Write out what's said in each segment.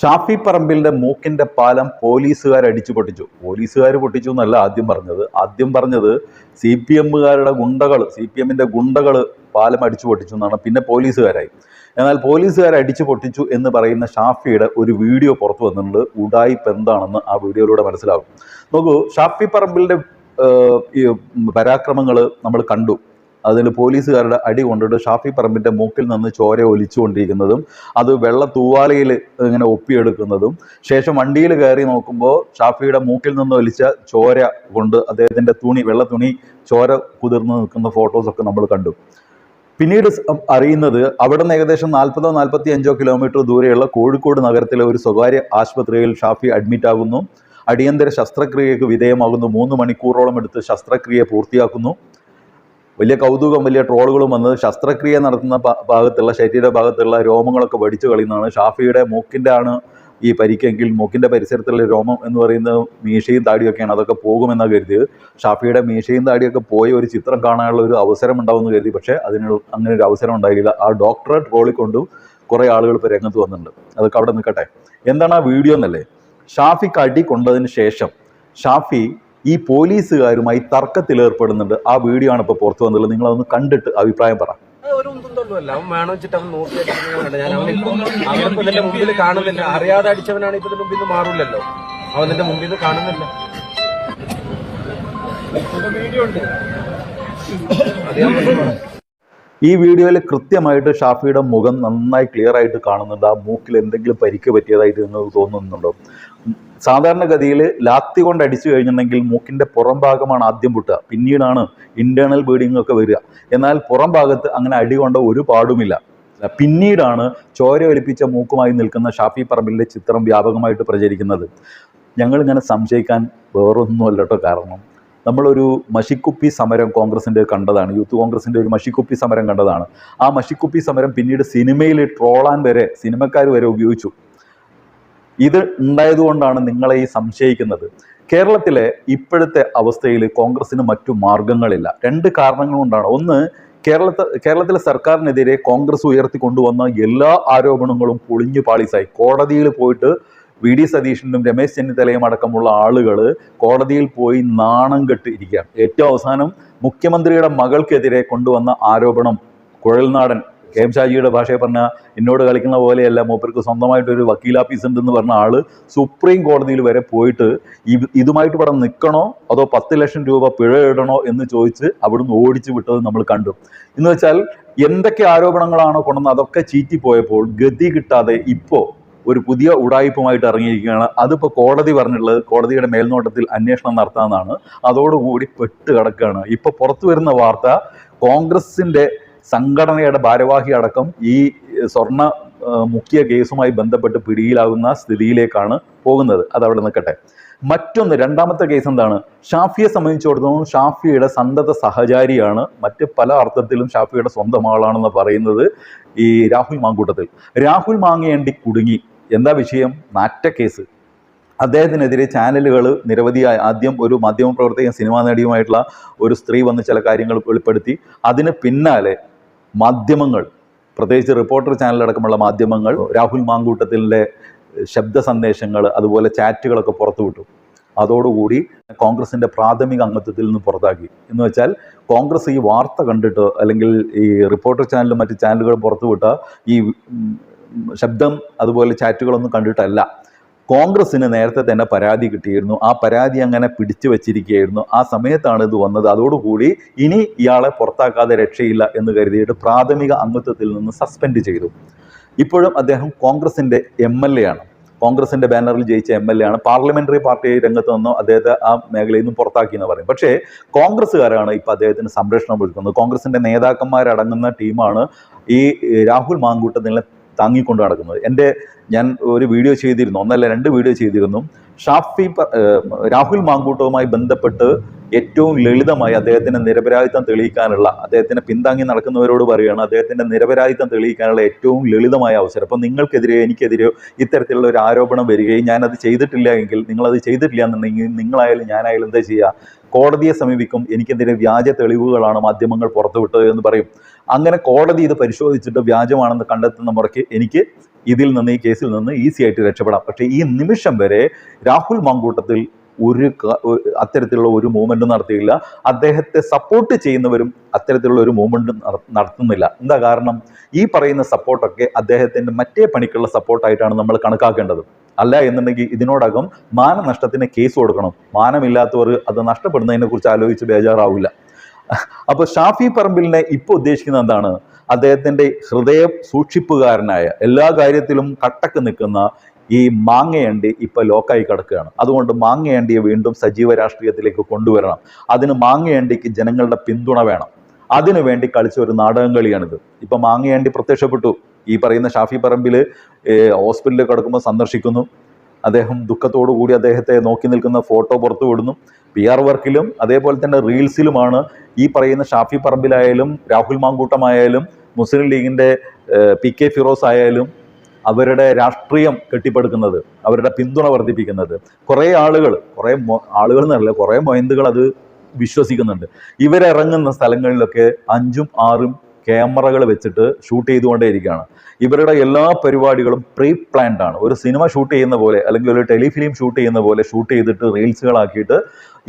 ഷാഫി പറമ്പിലിന്റെ മൂക്കിന്റെ പാലം പോലീസുകാർ അടിച്ചു പൊട്ടിച്ചു. പോലീസുകാർ പൊട്ടിച്ചു എന്നല്ല ആദ്യം പറഞ്ഞത്. ആദ്യം പറഞ്ഞത് സി പി എമ്മുകാരുടെ ഗുണ്ടകൾ സി പി എമ്മിന്റെ ഗുണ്ടകൾ പാലം അടിച്ചു പൊട്ടിച്ചു എന്നാണ്. പിന്നെ പോലീസുകാരായി. എന്നാൽ പോലീസുകാർ അടിച്ചു പൊട്ടിച്ചു എന്ന് പറയുന്ന ഷാഫിയുടെ ഒരു വീഡിയോ പുറത്തു വന്നിട്ടുണ്ട്. ഉടായിപ്പ് എന്താണെന്ന് ആ വീഡിയോയിലൂടെ മനസ്സിലാകും. നോക്കൂ ഷാഫി പറമ്പിലിന്റെ പരാക്രമങ്ങൾ നമ്മൾ കണ്ടു. അതിൽ പോലീസുകാരുടെ അടി കൊണ്ടിട്ട് ഷാഫി പറമ്പിന്റെ മൂക്കിൽ നിന്ന് ചോര ഒലിച്ചുകൊണ്ടിരിക്കുന്നതും അത് വെള്ള തൂവാലയിൽ ഇങ്ങനെ ഒപ്പിയെടുക്കുന്നതും ശേഷം വണ്ടിയിൽ കയറി നോക്കുമ്പോൾ ഷാഫിയുടെ മൂക്കിൽ നിന്ന് ഒലിച്ച ചോര കൊണ്ട് അദ്ദേഹത്തിന്റെ തുണി വെള്ള തുണി ചോര കുതിർന്ന് നിൽക്കുന്ന ഫോട്ടോസൊക്കെ നമ്മൾ കണ്ടു. പിന്നീട് അറിയുന്നത് അവിടെ നിന്ന് ഏകദേശം നാൽപ്പതോ നാൽപ്പത്തി അഞ്ചോ കിലോമീറ്റർ ദൂരെയുള്ള കോഴിക്കോട് നഗരത്തിലെ ഒരു സ്വകാര്യ ആശുപത്രിയിൽ ഷാഫി അഡ്മിറ്റ് ആകുന്നു. അടിയന്തര ശസ്ത്രക്രിയക്ക് വിധേയമാകുന്നു. മൂന്ന് മണിക്കൂറോളം എടുത്ത് ശസ്ത്രക്രിയ പൂർത്തിയാക്കുന്നു. വലിയ കൗതുകം വലിയ ട്രോളുകളും വന്നത് ശസ്ത്രക്രിയ നടത്തുന്ന ഭാഗത്തുള്ള ശരീര ഭാഗത്തുള്ള രോമങ്ങളൊക്കെ വടിച്ചു കളയുന്നതാണ്. ഷാഫിയുടെ മൂക്കിന്റെ ആണ് ഈ പരിക്കെങ്കിൽ മൂക്കിന്റെ പരിസരത്തുള്ള രോമം എന്ന് പറയുന്നത് മീശയും താടിയൊക്കെയാണ്. അതൊക്കെ പോകുമെന്നാണ് കരുതിയത്. ഷാഫിയുടെ മീശയും താടിയൊക്കെ പോയി ഒരു ചിത്രം കാണാനുള്ള ഒരു അവസരം ഉണ്ടാവുമെന്ന് കരുതി. പക്ഷേ അതിന് അങ്ങനെ ഒരു അവസരം ഉണ്ടായില്ല. ആ ഡോക്ടറെ ട്രോളിക്കൊണ്ടും കുറേ ആളുകൾ ഇപ്പോൾ രംഗത്ത് വന്നിട്ടുണ്ട്. അതൊക്കെ അവിടെ നിൽക്കട്ടെ. എന്താണ് ആ വീഡിയോ എന്നല്ലേ? ഷാഫിക്ക് അടി കൊണ്ടതിന് ശേഷം ഷാഫി ഈ പോലീസുകാരുമായി തർക്കത്തിൽ ഏർപ്പെടുന്നുണ്ട്. ആ വീഡിയോ ആണ് ഇപ്പോൾ പുറത്തു വന്നുള്ളത് നിങ്ങളതൊന്ന് കണ്ടിട്ട് അഭിപ്രായം പറ. അത് ഒരു ഉന്തുണ്ടല്ലോ അവൻ വേണം വെച്ചിട്ട് അവൻ നോക്കിയിട്ട് ഞാൻ അവനിപ്പോ മുമ്പിൽ കാണുന്നില്ല. അറിയാതെ അടിച്ചവനാണ് ഇപ്പൊ ഇതിന്റെ മുമ്പിൽ നിന്ന് മാറൂലല്ലോ. അവൻ നിന്റെ മുമ്പിൽ നിന്ന് കാണുന്നില്ല. ഈ വീഡിയോയിൽ കൃത്യമായിട്ട് ഷാഫിയുടെ മുഖം നന്നായി ക്ലിയർ ആയിട്ട് കാണുന്നുണ്ട്. ആ മൂക്കിൽ എന്തെങ്കിലും പരിക്ക് പറ്റിയതായിട്ട് നിങ്ങൾക്ക് തോന്നുന്നുണ്ടോ? സാധാരണഗതിയിൽ ലാത്തി കൊണ്ട് അടിച്ചു കഴിഞ്ഞിട്ടുണ്ടെങ്കിൽ മൂക്കിന്റെ പുറം ഭാഗമാണ് ആദ്യം പൊട്ടുക. പിന്നീടാണ് ഇന്റേണൽ ബ്ലീഡിംഗ് ഒക്കെ വരിക. എന്നാൽ പുറം ഭാഗത്ത് അങ്ങനെ അടി കൊണ്ട ഒരു പാടുമില്ല. പിന്നീടാണ് ചോര ഒലിപ്പിച്ച മൂക്കുമായി നിൽക്കുന്ന ഷാഫി പറമ്പിലെ ചിത്രം വ്യാപകമായിട്ട് പ്രചരിക്കുന്നത്. ഞങ്ങളിങ്ങനെ സംശയിക്കാൻ വേറൊന്നുമല്ല കേട്ടോ കാരണം. നമ്മളൊരു മഷിക്കുപ്പി സമരം കോൺഗ്രസിന്റെ കണ്ടതാണ്. യൂത്ത് കോൺഗ്രസിന്റെ ഒരു മഷിക്കുപ്പി സമരം കണ്ടതാണ്. ആ മഷിക്കുപ്പി സമരം പിന്നീട് സിനിമയിൽ ട്രോളാൻ വരെ സിനിമക്കാർ വരെ ഉപയോഗിച്ചു. ഇത് ഉണ്ടായതുകൊണ്ടാണ് നിങ്ങളെ ഈ സംശയിക്കുന്നത്. കേരളത്തിലെ ഇപ്പോഴത്തെ അവസ്ഥയിൽ കോൺഗ്രസിന് മറ്റു മാർഗങ്ങളില്ല. രണ്ട് കാരണങ്ങൾ കൊണ്ടാണ്. ഒന്ന് കേരളത്തെ കേരളത്തിലെ സർക്കാരിനെതിരെ കോൺഗ്രസ് ഉയർത്തിക്കൊണ്ടുവന്ന എല്ലാ ആരോപണങ്ങളും പൊളിഞ്ഞു പാളീസായി. കോടതിയിൽ പോയിട്ട് വി ഡി സതീശനും രമേശ് ചെന്നിത്തലയും അടക്കമുള്ള ആളുകൾ കോടതിയിൽ പോയി നാണം കെട്ടിയിരിക്കുകയാണ്. ഏറ്റവും അവസാനം മുഖ്യമന്ത്രിയുടെ മകൾക്കെതിരെ കൊണ്ടുവന്ന ആരോപണം കുഴൽനാടൻ കെ എം ഷാജിയുടെ ഭാഷയെ പറഞ്ഞാൽ എന്നോട് കളിക്കുന്ന പോലെയല്ല മൂപ്പർക്ക് സ്വന്തമായിട്ടൊരു വക്കീൽ ഓഫീസ് ഉണ്ടെന്ന് പറഞ്ഞ ആൾ സുപ്രീം കോടതിയിൽ വരെ പോയിട്ട് ഇത് ഇതുമായിട്ട് ഇവിടെ നിൽക്കണോ അതോ പത്ത് ലക്ഷം രൂപ പിഴ ഇടണോ എന്ന് ചോദിച്ച് അവിടുന്ന് ഓടിച്ചു വിട്ടത് നമ്മൾ കണ്ടു. എന്ന് വെച്ചാൽ എന്തൊക്കെ ആരോപണങ്ങളാണോ കൊണ്ടുവന്ന് അതൊക്കെ ചീറ്റിപ്പോയപ്പോൾ ഗതി കിട്ടാതെ ഇപ്പോൾ ഒരു പുതിയ ഉടായ്പുമായിട്ട് ഇറങ്ങിയിരിക്കുകയാണ്. അതിപ്പോൾ കോടതി പറഞ്ഞിട്ടുള്ളത് കോടതിയുടെ മേൽനോട്ടത്തിൽ അന്വേഷണം നടത്താമെന്നാണ്. അതോടുകൂടി പെട്ട് കിടക്കുകയാണ്. ഇപ്പോൾ പുറത്തു വരുന്ന വാർത്ത കോൺഗ്രസിന്റെ സംഘടനയുടെ ഭാരവാഹി അടക്കം ഈ സ്വർണ മുഖ്യ കേസുമായി ബന്ധപ്പെട്ട് പിടിയിലാകുന്ന സ്ഥിതിയിലേക്കാണ് പോകുന്നത്. അത് അവിടെ നിൽക്കട്ടെ. മറ്റൊന്ന് രണ്ടാമത്തെ കേസ് എന്താണ്? ഷാഫിയെ സംബന്ധിച്ചിടത്തോളം ഷാഫിയുടെ സന്തത സഹചാരിയാണ്. മറ്റ് പല അർത്ഥത്തിലും ഷാഫിയുടെ സ്വന്തം ആളാണെന്ന് പറയുന്നത് ഈ രാഹുൽ മാങ്കൂട്ടത്തിൽ. രാഹുൽ മാങ്ങേണ്ടി കുടുങ്ങി. എന്താ വിഷയം? നാറ്റ കേസ്. അദ്ദേഹത്തിനെതിരെ ചാനലുകൾ നിരവധിയായി ആദ്യം ഒരു മാധ്യമപ്രവർത്തകൻ സിനിമാ നടിയുമായിട്ടുള്ള ഒരു സ്ത്രീ വന്ന് ചില കാര്യങ്ങൾ വെളിപ്പെടുത്തി. അതിന് പിന്നാലെ മാധ്യമങ്ങൾ പ്രത്യേകിച്ച് റിപ്പോർട്ടർ ചാനലടക്കമുള്ള മാധ്യമങ്ങൾ രാഹുൽ മാങ്കൂട്ടത്തിലെ ശബ്ദ സന്ദേശങ്ങൾ അതുപോലെ ചാറ്റുകളൊക്കെ പുറത്തുവിട്ടു അതോടുകൂടി കോൺഗ്രസിന്റെ പ്രാഥമിക അംഗത്വത്തിൽ നിന്ന് പുറത്താക്കി. എന്ന് വെച്ചാൽ കോൺഗ്രസ് ഈ വാർത്ത കണ്ടിട്ട് അല്ലെങ്കിൽ ഈ റിപ്പോർട്ടർ ചാനലും മറ്റ് ചാനലുകളും പുറത്തുവിട്ട ഈ ശബ്ദം അതുപോലെ ചാറ്റുകളൊന്നും കണ്ടിട്ടല്ല. കോൺഗ്രസിന് നേരത്തെ തന്നെ പരാതി കിട്ടിയിരുന്നു. ആ പരാതി അങ്ങനെ പിടിച്ചു വച്ചിരിക്കുകയായിരുന്നു. ആ സമയത്താണ് ഇത് വന്നത്. അതോടുകൂടി ഇനി ഇയാളെ പുറത്താക്കാതെ രക്ഷയില്ല എന്ന് കരുതിയിട്ട് പ്രാഥമിക അംഗത്വത്തിൽ നിന്ന് സസ്പെൻഡ് ചെയ്തു. ഇപ്പോഴും അദ്ദേഹം കോൺഗ്രസിന്റെ എം എൽ എ ആണ്. കോൺഗ്രസിന്റെ ബാനറിൽ ജയിച്ച എം എൽ എ ആണ്. പാർലമെന്ററി പാർട്ടി രംഗത്ത് നിന്നോ അദ്ദേഹത്തെ ആ മേഖലയിൽ നിന്നും പുറത്താക്കി എന്ന് പറയും. പക്ഷേ കോൺഗ്രസ്സുകാരാണ് ഇപ്പോൾ അദ്ദേഹത്തിന് സംരക്ഷണം കൊടുക്കുന്നത് കോൺഗ്രസിന്റെ നേതാക്കന്മാരടങ്ങുന്ന ടീമാണ് ഈ രാഹുൽ മാങ്കൂട്ടത്തിനെ താങ്ങിക്കൊണ്ട് നടക്കുന്നത്. എന്റെ ഞാൻ ഒരു വീഡിയോ ചെയ്തിരുന്നു ഒന്നല്ല രണ്ട് വീഡിയോ ചെയ്തിരുന്നു. ഷാഫി രാഹുൽ മാങ്കൂട്ടവുമായി ബന്ധപ്പെട്ട് ഏറ്റവും ലളിതമായി അദ്ദേഹത്തിന്റെ നിരപരാധിത്വം തെളിയിക്കാനുള്ള അദ്ദേഹത്തിനെ പിന്താങ്ങി നടക്കുന്നവരോട് പറയുകയാണ് അദ്ദേഹത്തിന്റെ നിരപരാധിത്വം തെളിയിക്കാനുള്ള ഏറ്റവും ലളിതമായ അവസരം. അപ്പം നിങ്ങൾക്കെതിരെയോ എനിക്കെതിരെയോ ഇത്തരത്തിലുള്ള ഒരു ആരോപണം വരികയും ഞാനത് ചെയ്തിട്ടില്ല എങ്കിൽ നിങ്ങളത് ചെയ്തിട്ടില്ല എന്നുണ്ടെങ്കിൽ നിങ്ങളായാലും ഞാനായാലും എന്താ ചെയ്യുക? കോടതിയെ സമീപിക്കും എനിക്കെതിരെ വ്യാജ തെളിവുകളാണ് മാധ്യമങ്ങൾ പുറത്തുവിട്ടത് എന്ന് പറയും. അങ്ങനെ കോടതി ഇത് പരിശോധിച്ചിട്ട് വ്യാജമാണെന്ന് കണ്ടെത്തുന്ന മുറയ്ക്ക് എനിക്ക് ഇതിൽ നിന്ന് ഈ കേസിൽ നിന്ന് ഈസി ആയിട്ട് രക്ഷപ്പെടാം. പക്ഷേ ഈ നിമിഷം വരെ രാഹുൽ മാങ്കൂട്ടത്തിൽ ഒരു അത്തരത്തിലുള്ള ഒരു മൂവ്മെന്റും നടത്തിയില്ല. അദ്ദേഹത്തെ സപ്പോർട്ട് ചെയ്യുന്നവരും അത്തരത്തിലുള്ള ഒരു മൂവ്മെന്റും നടത്തുന്നില്ല. എന്താ കാരണം? ഈ പറയുന്ന സപ്പോർട്ടൊക്കെ അദ്ദേഹത്തിന്റെ മറ്റേ പണിക്കുള്ള സപ്പോർട്ടായിട്ടാണ് നമ്മൾ കണക്കാക്കേണ്ടത്. അല്ല എന്നുണ്ടെങ്കിൽ ഇതിനോടകം മാനനഷ്ടത്തിന് കേസ് കൊടുക്കണം. മാനമില്ലാത്തവർ അത് നഷ്ടപ്പെടുന്നതിനെ കുറിച്ച് ആലോചിച്ച് ബേജാറാവില്ല. അപ്പോൾ ഷാഫി പറമ്പിലിനെ ഇപ്പോൾ ഉദ്ദേശിക്കുന്നത് എന്താണ്? അദ്ദേഹത്തിന്റെ ഹൃദയം സൂക്ഷിപ്പുകാരനായ എല്ലാ കാര്യത്തിലും കട്ടക്ക് നിൽക്കുന്ന ഈ മാങ്ങയണ്ടി ഇപ്പൊ ലോക്കായി കിടക്കുകയാണ്. അതുകൊണ്ട് മാങ്ങയണ്ടിയെ വീണ്ടും സജീവ രാഷ്ട്രീയത്തിലേക്ക് കൊണ്ടുവരണം. അതിന് മാങ്ങയണ്ടിക്ക് ജനങ്ങളുടെ പിന്തുണ വേണം. അതിനു വേണ്ടി കളിച്ച ഒരു നാടകം കളിയാണിത്. ഇപ്പൊ മാങ്ങയണ്ടി പ്രത്യക്ഷപ്പെട്ടു. ഈ പറയുന്ന ഷാഫി പറമ്പിൽ ഹോസ്പിറ്റലിൽ കിടക്കുമ്പോൾ സന്ദർശിക്കുന്നു. അദ്ദേഹം ദുഃഖത്തോടു കൂടി അദ്ദേഹത്തെ നോക്കി നിൽക്കുന്ന ഫോട്ടോ പുറത്തു വിടുന്നു. പി ആർ വർക്കിലും അതേപോലെ തന്നെ റീൽസിലുമാണ് ഈ പറയുന്ന ഷാഫി പറമ്പിലായാലും രാഹുൽ മാങ്കൂട്ടമായാലും മുസ്ലിം ലീഗിന്റെ പി കെ ഫിറോസ് ആയാലും അവരുടെ രാഷ്ട്രീയം കെട്ടിപ്പടുക്കുന്നത് അവരുടെ പിന്തുണ വർദ്ധിപ്പിക്കുന്നത്. കുറേ ആളുകൾ കുറേ ആളുകൾ എന്നല്ല കുറേ മൊയന്തുകൾ അത് വിശ്വസിക്കുന്നുണ്ട്. ഇവരിറങ്ങുന്ന സ്ഥലങ്ങളിലൊക്കെ അഞ്ചും ആറും ക്യാമറകൾ വെച്ചിട്ട് ഷൂട്ട് ചെയ്തുകൊണ്ടേയിരിക്കുകയാണ്. ഇവരുടെ എല്ലാ പരിപാടികളും പ്രീ പ്ലാൻഡ് ആണ്. ഒരു സിനിമ ഷൂട്ട് ചെയ്യുന്ന പോലെ അല്ലെങ്കിൽ ഒരു ടെലിഫിലിം ഷൂട്ട് ചെയ്യുന്ന പോലെ ഷൂട്ട് ചെയ്തിട്ട് റീൽസുകളാക്കിയിട്ട്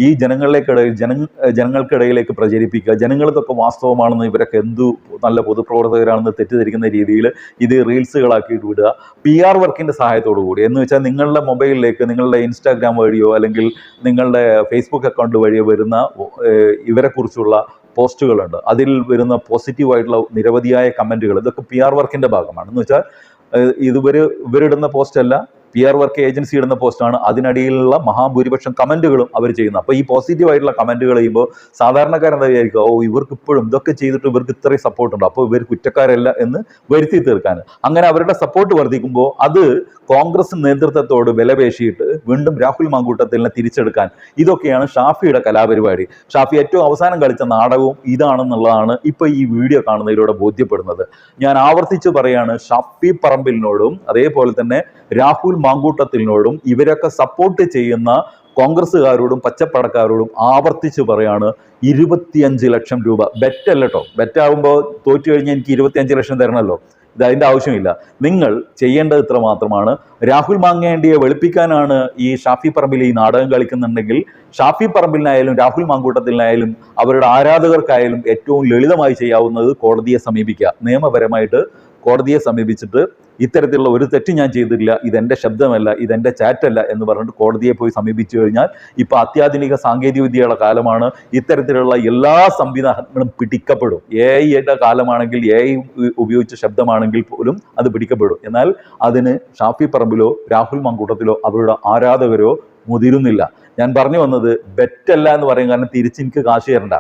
ഈ ജനങ്ങളിലേക്കിടയിൽ ജന ജനങ്ങൾക്കിടയിലേക്ക് പ്രചരിപ്പിക്കുക. ജനങ്ങൾക്കൊക്കെ വാസ്തവമാണെന്ന് ഇവരൊക്കെ എന്തു നല്ല പൊതുപ്രവർത്തകരാണെന്ന് തെറ്റിദ്ധരിക്കുന്ന രീതിയിൽ ഇത് റീൽസുകളാക്കിയിട്ട് വിടുക. പി ആർ വർക്കിന്റെ സഹായത്തോടു കൂടി. എന്ന് വെച്ചാൽ നിങ്ങളുടെ മൊബൈലിലേക്ക് നിങ്ങളുടെ ഇൻസ്റ്റാഗ്രാം വഴിയോ അല്ലെങ്കിൽ നിങ്ങളുടെ ഫേസ്ബുക്ക് അക്കൗണ്ട് വഴിയോ വരുന്ന ഇവരെക്കുറിച്ചുള്ള പോസ്റ്റുകളുണ്ട്. അതിൽ വരുന്ന പോസിറ്റീവായിട്ടുള്ള നിരവധിയായ കമന്റുകൾ ഇതൊക്കെ പി ആർ വർക്കിന്റെ ഭാഗമാണ്. എന്ന് വെച്ചാൽ ഇതുവരെ ഇവരിടുന്ന പോസ്റ്റ് അല്ല പി ആർ വർക്ക് ഏജൻസി ഇടുന്ന പോസ്റ്റാണ്. അതിനടിയിലുള്ള മഹാഭൂരിപക്ഷം കമന്റുകളും അവർ ചെയ്യുന്നത്. അപ്പോൾ ഈ പോസിറ്റീവ് ആയിട്ടുള്ള കമന്റുകൾ ചെയ്യുമ്പോൾ സാധാരണക്കാരൻ എന്താ വിചാരിക്കുക? ഓ ഇവർക്ക് ഇപ്പോഴും ഇതൊക്കെ ചെയ്തിട്ട് ഇവർക്ക് ഇത്രയും സപ്പോർട്ട് ഉണ്ട്. അപ്പോൾ ഇവർ കുറ്റക്കാരല്ല എന്ന് വരുത്തി തീർക്കാൻ. അങ്ങനെ അവരുടെ സപ്പോർട്ട് വർദ്ധിക്കുമ്പോൾ അത് കോൺഗ്രസ് നേതൃത്വത്തോട് വിലപേശിയിട്ട് വീണ്ടും രാഹുൽ മാങ്കൂട്ടത്തിലിനെ തിരിച്ചെടുക്കാൻ ഇതൊക്കെയാണ് ഷാഫിയുടെ കലാപരിപാടി. ഷാഫി ഏറ്റവും അവസാനം കളിച്ച നാടകവും ഇതാണെന്നുള്ളതാണ് ഇപ്പോൾ ഈ വീഡിയോ കാണുന്നതിലൂടെ ബോധ്യപ്പെടുന്നത്. ഞാൻ ആവർത്തിച്ച് പറയാണ് ഷാഫി പറമ്പിലിനോടും അതേപോലെ തന്നെ രാഹുൽ മാങ്കൂട്ടത്തിനോടും ഇവരൊക്കെ സപ്പോർട്ട് ചെയ്യുന്ന കോൺഗ്രസ്സുകാരോടും പച്ചപ്പടക്കാരോടും ആവർത്തിച്ച് പറയാണ് ഇരുപത്തിയഞ്ച് ലക്ഷം രൂപ. ബെറ്റ് അല്ല കേട്ടോ ആകുമ്പോൾ തോറ്റു കഴിഞ്ഞാൽ എനിക്ക് ഇരുപത്തിയഞ്ച് ലക്ഷം തരണമല്ലോ ഇത് അതിന്റെ ആവശ്യമില്ല. നിങ്ങൾ ചെയ്യേണ്ടത് ഇത്ര മാത്രമാണ്. രാഹുൽ മാങ്ങേണ്ടിയെ വെളുപ്പിക്കാനാണ് ഈ ഷാഫി പറമ്പിൽ ഈ നാടകം കളിക്കുന്നുണ്ടെങ്കിൽ ഷാഫി പറമ്പിലിനായാലും രാഹുൽ മാങ്കൂട്ടത്തിലായാലും അവരുടെ ആരാധകർക്കായാലും ഏറ്റവും ലളിതമായി ചെയ്യാവുന്നത് കോടതിയെ സമീപിക്കുക. നിയമപരമായിട്ട് കോടതിയെ സമീപിച്ചിട്ട് ഇത്തരത്തിലുള്ള ഒരു തെറ്റ് ഞാൻ ചെയ്തിട്ടില്ല ഇതെന്റെ ശബ്ദമല്ല ഇതെന്റെ ചാറ്റല്ല എന്ന് പറഞ്ഞിട്ട് കോടതിയെ പോയി സമീപിച്ചു കഴിഞ്ഞാൽ ഇപ്പോൾ അത്യാധുനിക സാങ്കേതിക വിദ്യയുടെ കാലമാണ്. ഇത്തരത്തിലുള്ള എല്ലാ സംവിധാനങ്ങളും പിടിക്കപ്പെടും. എ ഐയുടെ കാലമാണെങ്കിൽ എ ഐ ഉപയോഗിച്ച ശബ്ദമാണെങ്കിൽ പോലും അത് പിടിക്കപ്പെടും. എന്നാൽ അതിന് ഷാഫി പറമ്പിലോ രാഹുൽ മങ്കൂട്ടത്തിലോ അവരുടെ ആരാധകരോ മുതിരുന്നില്ല. ഞാൻ പറഞ്ഞു വന്നത് ബെറ്റല്ല എന്ന് പറയും കാരണം തിരിച്ച് എനിക്ക് കാശ് തരണ്ട.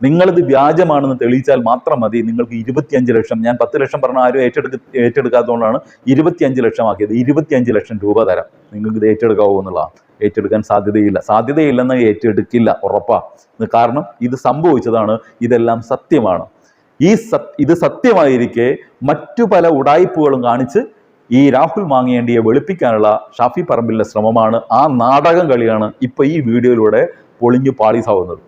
നിങ്ങളിത് വ്യാജമാണെന്ന് തെളിയിച്ചാൽ മാത്രം മതി. നിങ്ങൾക്ക് ഇരുപത്തിയഞ്ച് ലക്ഷം ഞാൻ പത്ത് ലക്ഷം പറഞ്ഞ ആരും ഏറ്റെടുക്ക ഏറ്റെടുക്കാത്തതുകൊണ്ടാണ് ഇരുപത്തിയഞ്ച് ലക്ഷം ആക്കിയത് ഇരുപത്തിയഞ്ച് ലക്ഷം രൂപ തരാം. നിങ്ങൾക്ക് ഇത് ഏറ്റെടുക്കാവോ എന്നുള്ളതാണ്. ഏറ്റെടുക്കാൻ സാധ്യതയില്ല. സാധ്യതയില്ലെന്ന് ഏറ്റെടുക്കില്ല ഉറപ്പാണ് കാരണം ഇത് സംഭവിച്ചതാണ്. ഇതെല്ലാം സത്യമാണ്. ഈ ഇത് സത്യമായിരിക്കെ മറ്റു പല ഉടായ്പകളും കാണിച്ച് ഈ രാഹുൽ മാങ്ങേണ്ടിയെ വെളുപ്പിക്കാനുള്ള ഷാഫി പറമ്പിലെ ശ്രമമാണ്. ആ നാടകം കളിയാണ് ഇപ്പൊ ഈ വീഡിയോയിലൂടെ പൊളിഞ്ഞു പാളീസാവുന്നത്